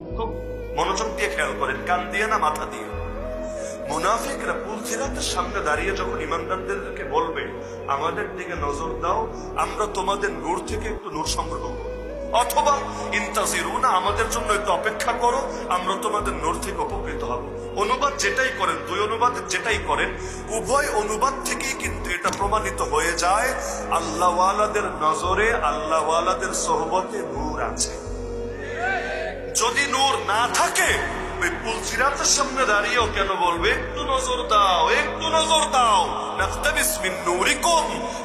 খুব মনোযোগ দিয়ে খেয়াল করেন, কান দিয়ে না মাথা দিয়ে। মুনাফিকরা পুলসিরাতের সামনে দাঁড়িয়ে যখন ইমানদারদেরকে বলবে, আমাদের দিকে নজর দাও, আমরা তোমাদের নূর থেকে একটু নূর সংগ্রহ অথবা আমাদের জন্য একটু অপেক্ষা করো, আমরা তোমাদের নূর থেকে উপকৃত হব। অনুবাদ যেটাই করেন, দুই অনুবাদ যেটাই করেন, উভয় অনুবাদ থেকেই কিন্তু এটা প্রমাণিত হয়ে যায়, আল্লাহওয়ালাদের নজরে, আল্লাহওয়ালাদের সোহবতে নূর আছে। যদি নূর না থাকে, ওই পুলসিরাতের সামনে দাঁড়িয়েও কেন বলবে, একটু নজর দাও, একটু নজর দাও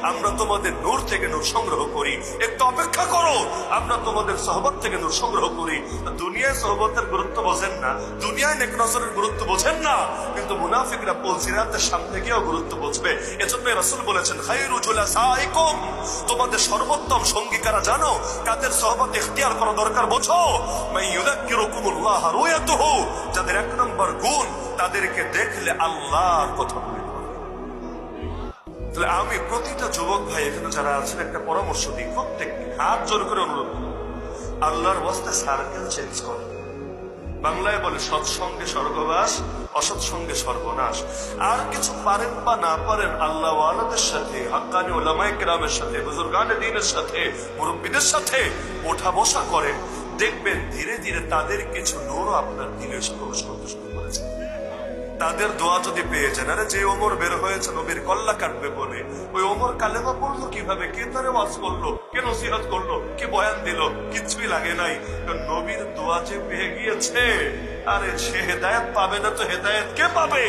আমরা তোমাদের নূর থেকে নূর সংগ্রহ করি। একটু অপেক্ষা করো। আমরা তোমাদের সহবত থেকে নূর সংগ্রহ করি। দুনিয়ায় সহবতের গুরুত্ব বোঝেন না। দুনিয়ায় নেক নজরের গুরুত্ব বোঝেন না। কিন্তু মুনাফিকরা পুলসিরাতের সামনে গিয়েও গুরুত্ব বুঝবে। এজন্য রাসূল বলেছেন, খায়রু জুলাসাইকুম। তোমাদের সর্বোত্তম সঙ্গী কারা জানো? কাদের সহবত ইখতিয়ার করা দরকার বোঝো? মাই ইউযাক্কিরুকুমুল্লাহ রুয়াতুহু। যাদের এক নম্বর গুণ, তাদেরকে দেখলে আল্লাহর কথা তাহলে আমি প্রতিটা যুবক ভাই এখানে যারা আছেন, একটা পরামর্শ দিই। প্রত্যেককে হাত জোর করে অনুরোধ করি আল্লাহর বস্তে সার্কেল চেঞ্জ করে। বাংলায় বলে সৎসঙ্গে স্বর্গবাস অসৎসঙ্গে সর্বনাশ। আর কিছু পারেন বা না পারেন, আল্লাহ আলাদের সাথে, হাক্কানি ওলামাই কেরামের সাথে, বুজুর্গানে দিনের সাথে, মুরব্বীদের সাথে ওঠা বসা করেন। দেখবেন ধীরে ধীরে তাদের কিছু নূরও আপনার দিলে এসে প্রবেশ করতে শুরু করেছে। তাদের দোয়া যদি পেয়ে যান, আরে যে ওমর বের হয়েছে নবীর কল্লা কাটবে বলে, ওই ওমর কালেমা পড়ল কীভাবে? কে তারে ওয়াজ করল? কে নসিহত করল? কে বয়ান দিল? কিছুই লাগে নাই। নবীর দোয়া যে পেয়ে গিয়েছে, আরে সে হেদায়ত পাবে না তো হেদায়ত কে পাবে?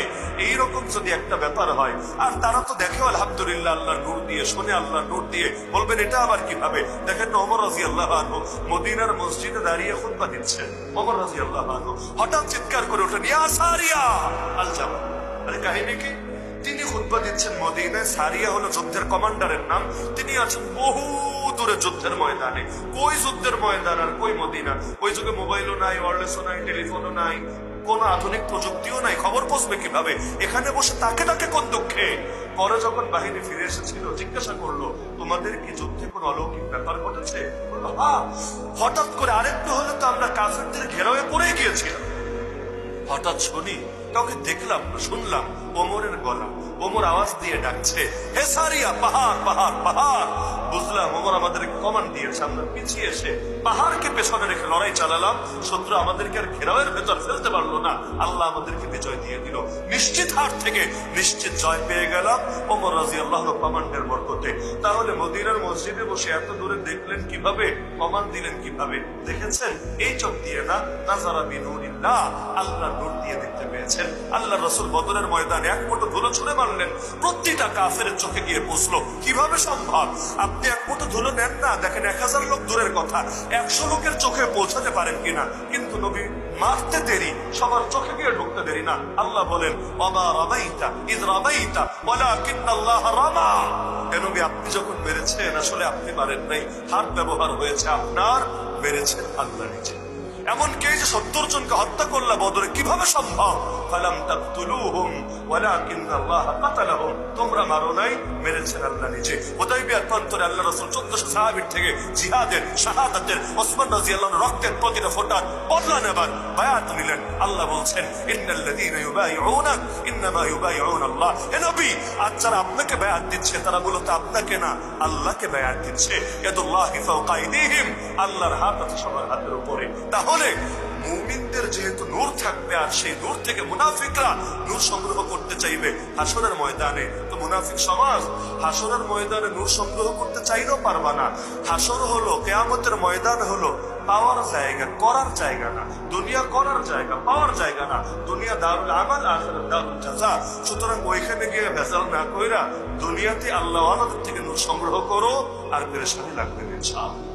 এইরকম যদি একটা ব্যাপার হয়, আর তারা তো দেখে আলহামদুলিল্লাহ আল্লাহ নূর দিয়ে, শোনে আল্লাহ নূর দিয়ে, বলবেন এটা আবার কীভাবে? দেখেন ওমর রাজি আল্লাহ আনহু মদিনার মসজিদে দাঁড়িয়ে খুতবা দিচ্ছেন ওমর রাজি আল্লাহ আনহু হঠাৎ চিৎকার করে ওঠেন ইয়া সারিয়া! আল জামা কাহিনী কি? তিনি খুতবা দিচ্ছেন মদিনায়। সারিয়া হলো যুদ্ধের কমান্ডারের নাম। তিনি আছেন বহু দূরে যুদ্ধের ময়দানে। কই যুদ্ধের ময়দান আর কই মদিনা? ওই যুগে মোবাইলও নাই ওয়ারলেসও নাই টেলিফোনও নাই কোন আধুনিক প্রযুক্তিও নাই। খবর পৌঁছবে কীভাবে? এখানে বসে তাকে তাকে কোন দুঃখে? পরে যখন বাহিনী ফিরে এসেছিল জিজ্ঞাসা করল তোমাদের কি যুদ্ধে কোন অলৌকিক ব্যাপার ঘটেছে? বলল, হঠাৎ করে আরেকটু হলে তো আমরা কাফেরদের ঘেরাওয়ে পড়ে গিয়েছিলাম। হঠাৎ শুনি কাউকে দেখলাম শুনলাম ওমরের গলা, ওমর আওয়াজ দিয়ে ডাকছে, হে সারিয়া, পাহাড় পাহাড় পাহাড়! বুঝলাম ওমর আমাদের কমান্ড দিয়েছে, আমরা পিছিয়ে এসে পাহাড়কে পেছনে রেখে লড়াই চালালাম। শত্রু আমাদেরকে আর ঘেরাওয়ের ভেতর ফেলতে পারল না। আল্লাহ আমাদেরকে বিজয় দিয়ে দিল। নিশ্চিত হার থেকে নিশ্চিত জয় পেয়ে গেলাম ওমর রাজি আল্লাহ কমান্ডের বরকতে। তাহলে মদিনার মসজিদে বসে এত দূরে দেখলেন কীভাবে? কমান্ড দিলেন কীভাবে? দেখেছেন? এই চোখ দিয়ে না? নাজারা বিনুরিল্লাহ, আল্লাহ নূর দিয়ে দেখতে পেয়েছেন। আল্লাহ রসুল বদরের ময়দানে এক মুঠো ধুলো ছুঁড়ে মারলেন। প্রতিটা কাফের চোখে গিয়ে পৌঁছলো কীভাবে সম্ভব? আপনি এক মুঠো ধুলো নেন না? দেখেন এক হাজার লোক দূরের কথা। একশো লোকের চোখে পৌঁছাতে পারেন কিনা? কিন্তু নবী মারতে দেরি, সবার চোখে গিয়ে ঢুকতে দেরি না। আল্লাহ বলেন অমা রামাইতা ইদ রামাইতা ওয়ালাকিন আল্লাহ রামা নবী, আপনি যখন মেরেছেন, আসলে আপনি মারেন নাই। হাত ব্যবহার হয়েছে আপনার, মেরেছেন আল্লাহ নিজে এমনকি এই যে সত্তর জনকে হত্যা করলা বদরে কীভাবে সম্ভব? ফালাম ওয়ালাকিন আল্লাহ তোমরা মারো নাই, মেরেছেন আল্লাহ নিজে। হুদাইবিয়ার প্রান্তরে আল্লাহ রাসূল 1400 সাহাবীর থেকে জিহাদের, শাহাদাতের, ওসমান রাদিয়াল্লাহু রক্তের প্রতিটা ফোঁটার বদলা নেবার বায়াত নিলেন। আল্লাহ বলছেন, ইন্নাল্লাযীনা ইউবাইউনাক ইন্নামা ইউবাইউন আল্লাহ হে নবী আজ যারা আপনাকে বায়াত দিচ্ছে, তারা মূলত আপনাকে না, আল্লাহকে বায়াত দিচ্ছে। ইয়াদুল্লাহি ফাওকা আইদিহিম, আল্লাহর হাত আছে সবার হাতের উপরে। তাহলে মুমিনদের যেহেতু নূর থাকবে আর সেই নূর থেকে মুনাফিকরা নূর সংগ্রহ করতে চাইবে হাসনের ময়দানে। তো মুনাফিক সমাজ হাসনের ময়দানে নূর সংগ্রহ করতে চাইলেও পারবা না। হাসর হলো, কেয়ামতের ময়দান হলো পাওয়ার জায়গা, করার জায়গা না। দুনিয়া করার জায়গা, পাওয়ার জায়গা না। দুনিয়া দারুল আমাল আখের দারুল জাজা। সুতরাং ওইখানে গিয়ে ভেজাল না কইরা দুনিয়াতে আল্লাহ থেকে নূর সংগ্রহ করো আর পেরেশানি লাগবে ইনশাআল্লাহ।